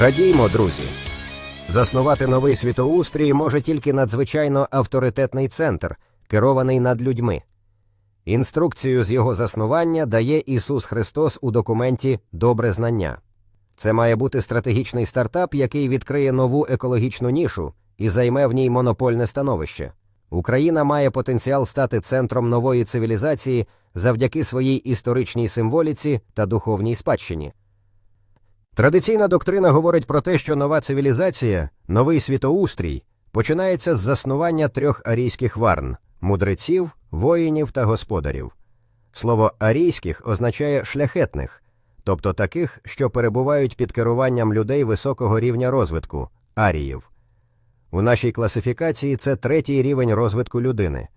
Радіймо, друзі! Заснувати новий світоустрій може тільки надзвичайно авторитетний центр, керований над людьми. Інструкцію з його заснування дає Ісус Христос у документі Добре знання. Це має бути стратегічний стартап, який відкриє нову екологічну нішу і займе в ній монопольне становище. Україна має потенціал стати центром нової цивілізації завдяки своїй історичній символіці та духовній спадщині. Традиційна доктрина говорить про те, що нова цивілізація, новий світоустрій, починається з заснування трьох арійських варн мудреців, воїнів та господарів. Слово арійських означає шляхетних, тобто таких, що перебувають під керуванням людей високого рівня розвитку аріїв. У нашій класифікації це третій рівень розвитку людини.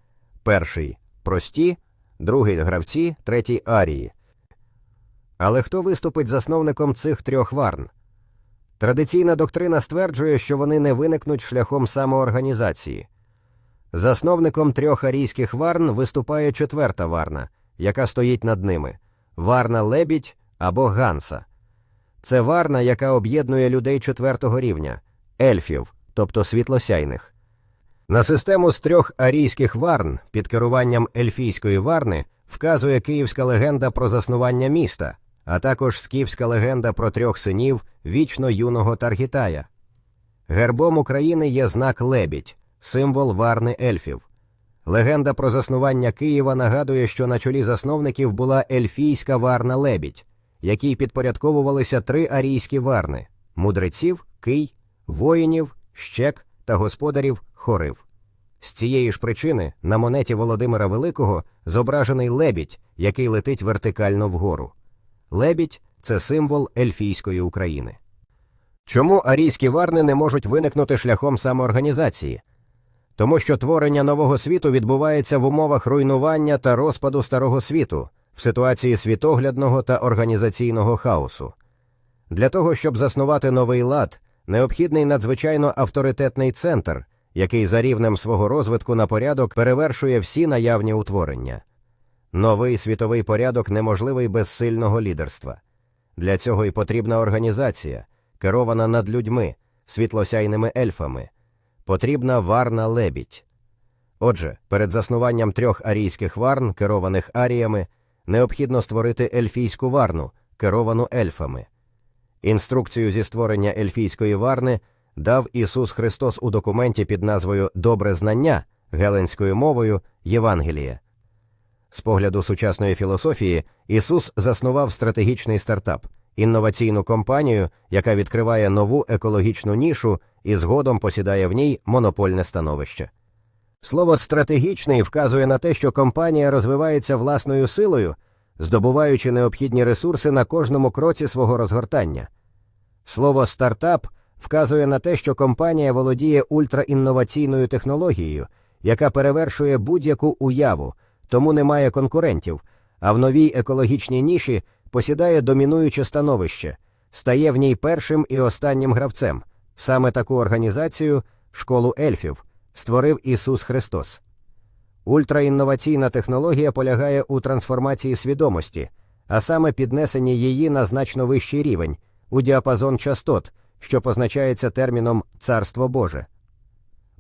Перший прості, другий гравці, третій арії. Але хто виступить засновником цих трьох варн? Традиційна доктрина стверджує, що вони не виникнуть шляхом самоорганізації. Засновником трьох арійських варн виступає четверта варна, яка стоїть над ними варна лебідь або ганса. Це варна, яка об'єднує людей четвертого рівня ельфів, тобто світлосяйних. На систему з трьох арійських варн під керуванням ельфійської варни вказує київська легенда про заснування міста, а також скіфська легенда про трьох синів вічно юного Таргітая. Гербом України є знак лебідь, символ варни ельфів. Легенда про заснування Києва нагадує, що на чолі засновників була ельфійська варна лебідь, якій підпорядковувалися три арійські варни мудреців, кий, воїнів, щек та господарів хорив. З цієї ж причини на монеті Володимира Великого зображений лебідь, який летить вертикально вгору. Лебідь це символ ельфійської України. Чому арійські варни не можуть виникнути шляхом самоорганізації? Тому що творення нового світу відбувається в умовах руйнування та розпаду старого світу, в ситуації світоглядного та організаційного хаосу. Для того, щоб заснувати новий лад, необхідний надзвичайно авторитетний центр, який за рівнем свого розвитку на порядок перевершує всі наявні утворення. Новий світовий порядок неможливий без сильного лідерства. Для цього і потрібна організація, керована над людьми, світлосяйними ельфами, потрібна варна лебідь. Отже, перед заснуванням трьох арійських варн, керованих аріями, необхідно створити ельфійську варну, керовану ельфами. Інструкцію зі створення ельфійської варни дав Ісус Христос у документі під назвою Добре знання геленською мовою Євангеліє. З погляду сучасної філософії Ісус заснував стратегічний стартап, інноваційну компанію, яка відкриває нову екологічну нішу і згодом посідає в ній монопольне становище. Слово стратегічний вказує на те, що компанія розвивається власною силою, здобуваючи необхідні ресурси на кожному кроці свого розгортання. Слово стартап вказує на те, що компанія володіє ультраінноваційною технологією, яка перевершує будь-яку уяву, тому немає конкурентів, а в новій екологічній ніші посідає домінуюче становище, стає в ній першим і останнім гравцем. Саме таку організацію, школу ельфів, створив Ісус Христос. Ультраінноваційна технологія полягає у трансформації свідомості, а саме піднесенні її на значно вищий рівень, у діапазон частот, що позначається терміном Царство Боже.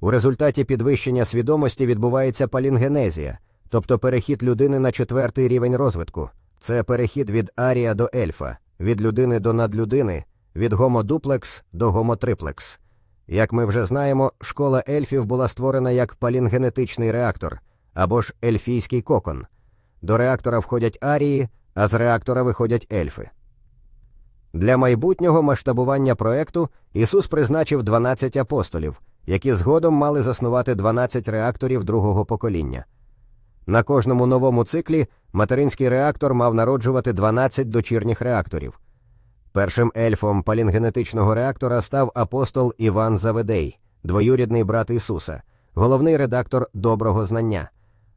У результаті підвищення свідомості відбувається палінгенезія, тобто перехід людини на четвертий рівень розвитку. Це перехід від арія до ельфа, від людини до надлюдини, від гомодуплекс до гомотриплекс. Як ми вже знаємо, школа ельфів була створена як палінгенетичний реактор або ж ельфійський кокон. До реактора входять арії, а з реактора виходять ельфи. Для майбутнього масштабування проекту Ісус призначив 12 апостолів, які згодом мали заснувати 12 реакторів другого покоління. На кожному новому циклі материнський реактор мав народжувати 12 дочірніх реакторів. Першим ельфом палінгенетичного реактора став апостол Іван Заведей, двоюрідний брат Ісуса, головний редактор доброго знання.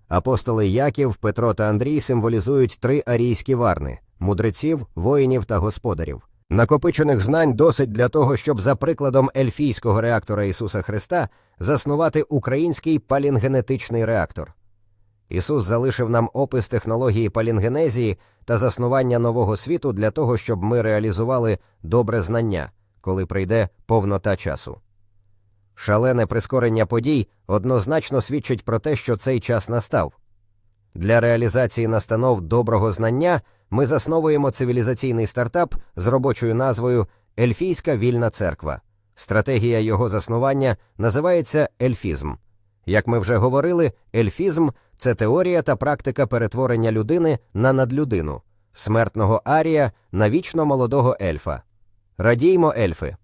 Апостоли Яків, Петро та Андрій символізують три арійські варни мудреців, воїнів та господарів. Накопичених знань досить для того, щоб за прикладом ельфійського реактора Ісуса Христа заснувати український палінгенетичний реактор. Ісус залишив нам опис технології палінгенезії та заснування нового світу для того, щоб ми реалізували добре знання, коли прийде повнота часу. Шалене прискорення подій однозначно свідчить про те, що цей час настав. Для реалізації настанов доброго знання ми засновуємо цивілізаційний стартап з робочою назвою Ельфійська вільна церква. Стратегія його заснування називається ельфізм. Як ми вже говорили, ельфізм це теорія та практика перетворення людини на надлюдину, смертного арія на вічно молодого ельфа. Радіймо, ельфи!